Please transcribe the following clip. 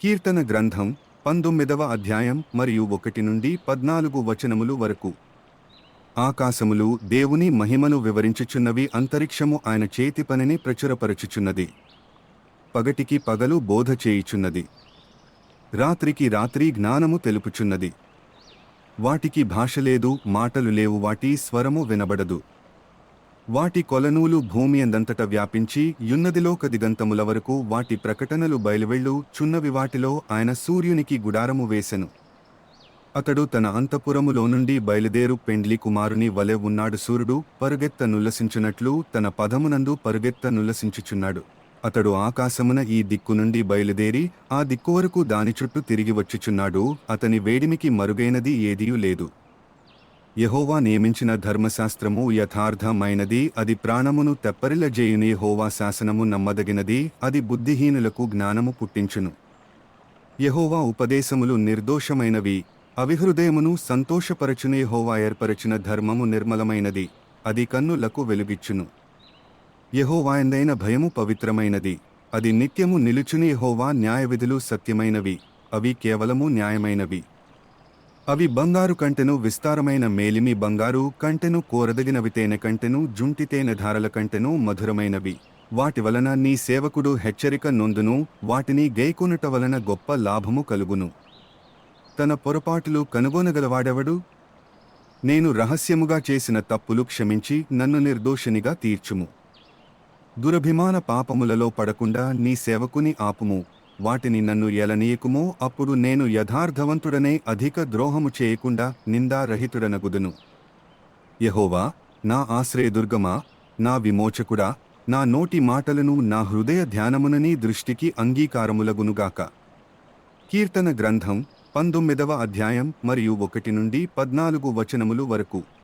కీర్తన గ్రంథం పంతొమ్మిదవ అధ్యాయం మరియు ఒకటి నుండి పద్నాలుగు వచనములు వరకు. ఆకాశములు దేవుని మహిమను వివరించుచున్నవి అంతరిక్షము ఆయన చేతి పనిని ప్రచురపరచుచున్నది. పగటికి పగలు బోధ చేయుచున్నది. రాత్రికి రాత్రి జ్ఞానము తెలుపుచున్నది. వాటికి భాష లేదు మాటలు లేవు వాటి స్వరము వినబడదు. వాటి కొలనూలు భూమి అందంతట వ్యాపించి యున్నదిలోక దిగంతముల వరకు వాటి ప్రకటనలు బయలువెళ్ళు చున్నవి వాటిలో ఆయన సూర్యునికి గుడారము వేసెను. అతడు తన అంతపురములో నుండి బయలుదేరు పెండ్లి కుమారుని వలె ఉన్నాడు సూర్యుడు పరుగెత్త నుల్లసించునట్లు తన పదమునందు పరుగెత్త నుల్లసించుచున్నాడు. అతడు ఆకాశమున ఈ దిక్కు నుండి బయలుదేరి ఆ దిక్కు వరకు దాని చుట్టూ తిరిగి వచ్చుచున్నాడు అతని వేడిమికి మరుగైనది ఏదీ లేదు. యహోవా నియమించిన ధర్మశాస్త్రము యథార్థమైనది అది ప్రాణమును తెప్పరిలజేయుని హోవా శాసనము నమ్మదగినది అది బుద్ధిహీనులకు జ్ఞానము పుట్టించును. యహోవా ఉపదేశములు నిర్దోషమైనవి అవిహృదయమును సంతోషపరచునే. హోవా ఏర్పరచిన ధర్మము నిర్మలమైనది అది కన్నులకు వెలుగిచ్చును. యహోవాయందైన భయము పవిత్రమైనది అది నిత్యము నిలుచునే. హోవా న్యాయవిధులు సత్యమైనవి అవి కేవలము న్యాయమైనవి. అవి బంగారు కంటెను విస్తారమైన మేలిమి బంగారు కంటెను కోరదగినవి తేనె కంటెను జుంటి తేనె ధారల కంటెను మధురమైనవి. వాటి వలన నీ సేవకుడు హెచ్చరిక నొందును వాటిని గైకొనుట వలన గొప్ప లాభము కలుగును. తన పొరపాటులు కనుగొనగలవాడెవడు? నేను రహస్యముగా చేసిన తప్పులు క్షమించి నన్ను నిర్దోషినిగా తీర్చుము. దురభిమాన పాపములలో పడకుండా నీ సేవకుని ఆపుము. వాటిని నన్ను ఎలనీయకుమో అప్పుడు నేను యథార్థవంతుడనే అధిక ద్రోహము చేయకుండా నిందారహితుడనగుదును. యహోవా నా ఆశ్రయదుర్గమా నా విమోచకుడా నా నోటి మాటలను నా హృదయ ధ్యానమునని దృష్టికి అంగీకారములగునుగాక. కీర్తన గ్రంథం పంతొమ్మిదవ అధ్యాయం మరియు ఒకటి నుండి పద్నాలుగు వచనములు వరకు.